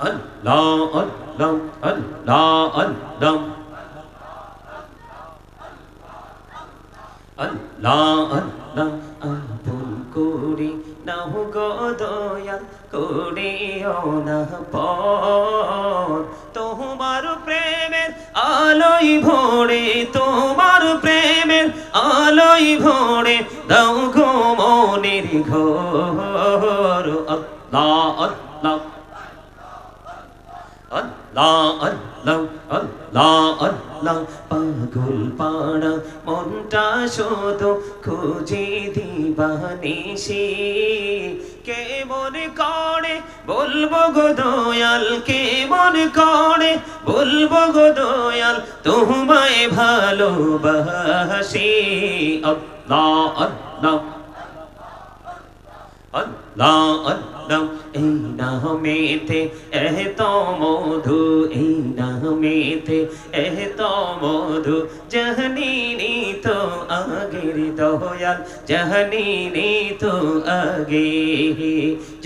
আল্লাহ আল্লাহ আল্লাহ আল্লাহ আল্লাহ আল্লাহ আপন করি নাও গো দয়াল করিও না পর তোমার প্রেমের আলোই ভোরে তোমার প্রেমের আলোই ভোরে দাও গো মনের ঘর আল্লাহ আল্লাহ আল্লাহ আল্লাহ আল্লাহ আল্লাহ পাগল পাড়া, মনটা শুধু খুঁজে দিবানিসি কে মনে করে, বলব গো দয়াল, কে মনে করে, বলব গো দয়াল, তোমায় ভালোবাসি। আল্লাহ আল্লাহ আল্লাহ আল্লাহ এই নামেতে এত মধু এই নামেতে এত মধু জাহানিনি তো আগের দয়াল জাহানিনি তো আগে।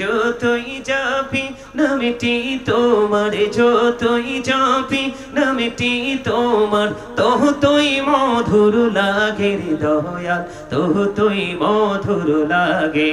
যতই যাবি, নামটি তোমার যতই যাবি, নামটি তোমার, তহ তুই মধুর লাগে দয়াল, তহ তুই মধুর লাগে।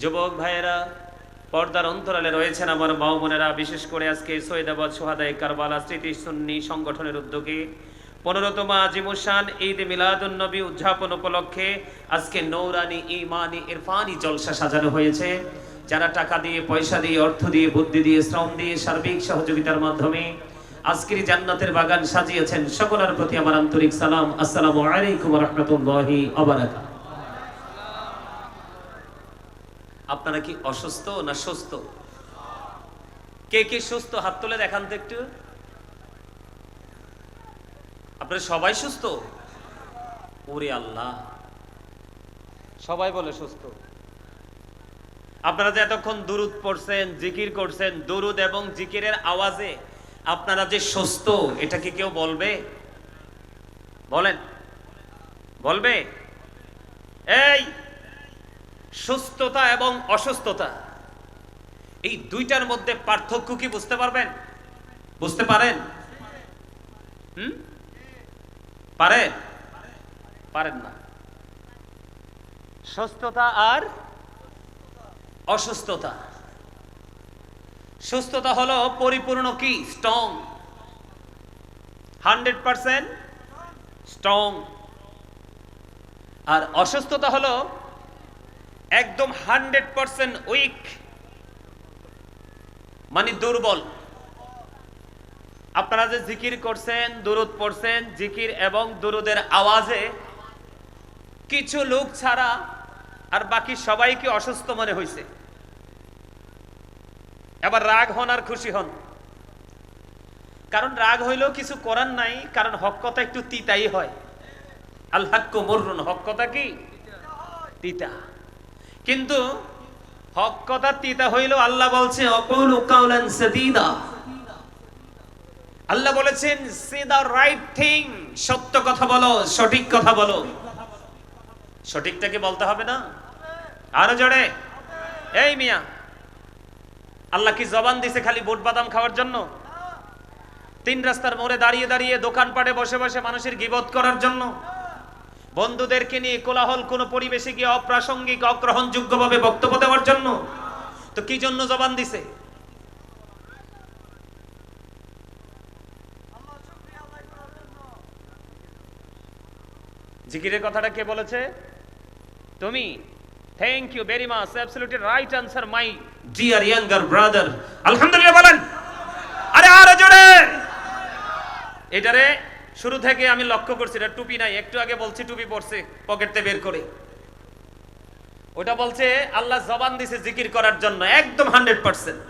যুবক ভাইয়েরা, পর্দার অন্তরালে রয়েছেন আমার মা বোনেরা বিশেষ করে আজকে সৈয়দাবাদ সোহাদাই কারবালা স্মৃতি সুন্নি সংগঠনের উদ্যোগে। পনেরোতম আজিমুসান ঈদ মিলাদুন নবী উদযাপন উপলক্ষে আজকে নৌরানি ইমানি ইরফানি জলসা সাজানো হয়েছে। যারা টাকা দিয়ে, পয়সা দিয়ে, অর্থ দিয়ে, বুদ্ধি দিয়ে, শ্রম দিয়ে সার্বিক সহযোগিতার মাধ্যমে আজকের জান্নাতের বাগান সাজিয়েছেন, সকলের প্রতি আমার আন্তরিক সালাম। আসসালামু আলাইকুম রহমতুল্লাহি আবারাকা আপনারা কি অসুস্থ না সুস্থ? কে কে সুস্থ? হাত তুলে দেখান তো একটু। আপনারা সবাই সুস্থ? ওরে আল্লাহ। সবাই বলে সুস্থ। আপনারা যে এতক্ষণ দুরুদ পড়ছেন, জিকির করছেন, দুরুদ এবং জিকিরের আওয়াজে আপনারা যে সুস্থ, এটা কি কেউ বলবে? বলেন। বলবে? এই! সুস্থতা এবং অসুস্থতা। এই দুইটার মধ্যে পার্থক্য কি বুঝতে পারবেন? বুঝতে পারেন? হুম? পারেন? পারেন না। সুস্থতা আর অসুস্থতা। সুস্থতা হলো পরিপূর্ণ কি? স্ট্রং। Hundred percent strong. আর অসুস্থতা হলো একদম হান্ড্রেড পার্সেন্ট উইক মানে দুর্বল। আপনারা যে জিকির করছেন, দুরুদ পড়ছেন, জিকির এবং দুরুদের আওয়াজে কিছু লোক ছাড়া আর বাকি সবাইকে অসুস্থ মনে হয়েছে এবার রাগ হন আর খুশি হন। কারণ রাগ হইলেও কিছু করার নাই, কারণ হক কথা একটু তিতাই হয়। আল্লাহ মরুন হক কথা কি? তিতা। কিন্তু হক কথা তিতা হইল আল্লাহ বলছে আল্লাহ বলেছেন সে দা রাইট থিং সত্য কথা বলো, সঠিক কথা বলো। সঠিকটাকে বলতে হবে না? আরও জোরে। এই মিয়া, আল্লাহ কি জবান দিছে খালি বুট বাদাম খাওয়ার জন্য? তিন রাস্তার মোড়ে দাঁড়িয়ে দাঁড়িয়ে দোকানপাটে বসে বসে মানুষের গিবত করার জন্য? বন্ধুদেরকে নিয়ে কোলাহল কোন পরিবেশে গিয়ে অপ্রাসঙ্গিক অগ্রহণযোগ্য ভাবে বক্তব্য দেওয়ার জন্য? তো কি জন্য জবান দিছে? জিকিরের কথাটা কে বলেছে? তুমি। Thank you very much absolutely right answer my dear younger brother আলহামদুলিল্লাহ, বলেন। আরে আরে জোরে। এটারে শুরু থেকে আমি লক্ষ্য করছি এটা টুপি নাই। একটু আগে বলছি, টুপি পড়ছে পকেটতে বের করে। ওটা বলছে, আল্লাহ জবান দিছে জিকির করার জন্য, একদম হান্ড্রেড পার্সেন্ট